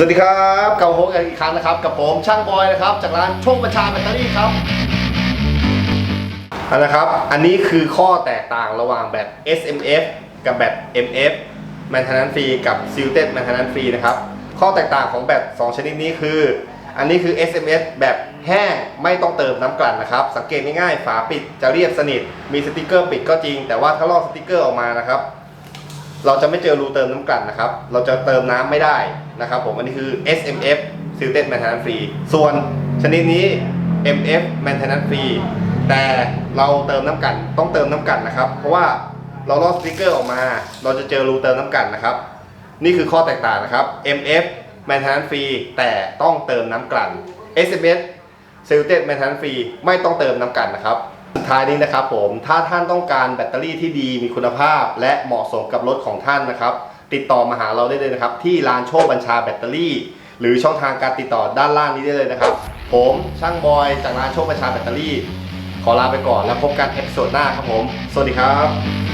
สวัสดีครับกลับมาพบกันอีกครั้งนะครับ กับผมช่างบอยนะครับ จากร้านโชคบัญชาแบตเตอรี่ครับอันนะครับ อันนี้คือข้อแตกต่างระหว่างแบต SMF กับแบต MF Maintenance Free กับ Silted Maintenance Free นะครับ ข้อแตกต่างของแบต2ชนิดนี้คือ อันนี้คือ SMS แบบแห้งไม่ต้องเติมน้ำกลั่นนะครับ สังเกตง่ายๆ ฝาปิดจะเรียบสนิท มีสติกเกอร์ปิดก็จริง แต่ว่าถ้าลอกสติกเกอร์ออกมานะครับ เราจะไม่เจอรูเติมน้ำกลั่นนะครับ เราจะเติมน้ำไม่ได้นะครับผม อันนี้คือ SMF Silted Maintenance Free ส่วนชนิดนี้ MF Maintenance Free แต่เราเติมน้ำกลั่นต้องเติมน้ำกลั่นนะครับ เพราะว่าเราลอกสติกเกอร์ออกมา เราจะเจอรูเติมน้ำกลั่นนะครับ นี่คือข้อแตกต่างนะครับ MF Maintenance Free แต่ต้องเติมน้ำกลั่น SMS Silted Maintenance Free ไม่ต้องเติมน้ำกลั่นนะครับ สุดท้ายนี้นะครับผมถ้าท่านต้องการแบตเตอรี่ที่ดีมีคุณภาพ และเหมาะสมกับรถของท่านนะครับ ติดต่อมาหาเราได้เลยนะครับ ที่ร้านโชคบัญชาแบตเตอรี่ หรือช่องทางการติดต่อด้านล่างนี้ได้เลยนะครับ ผมช่างบอยจากร้านโชคบัญชาแบตเตอรี่ ขอลาไปก่อนแล้วพบกันเอพิโซดหน้าครับผม สวัสดีครับ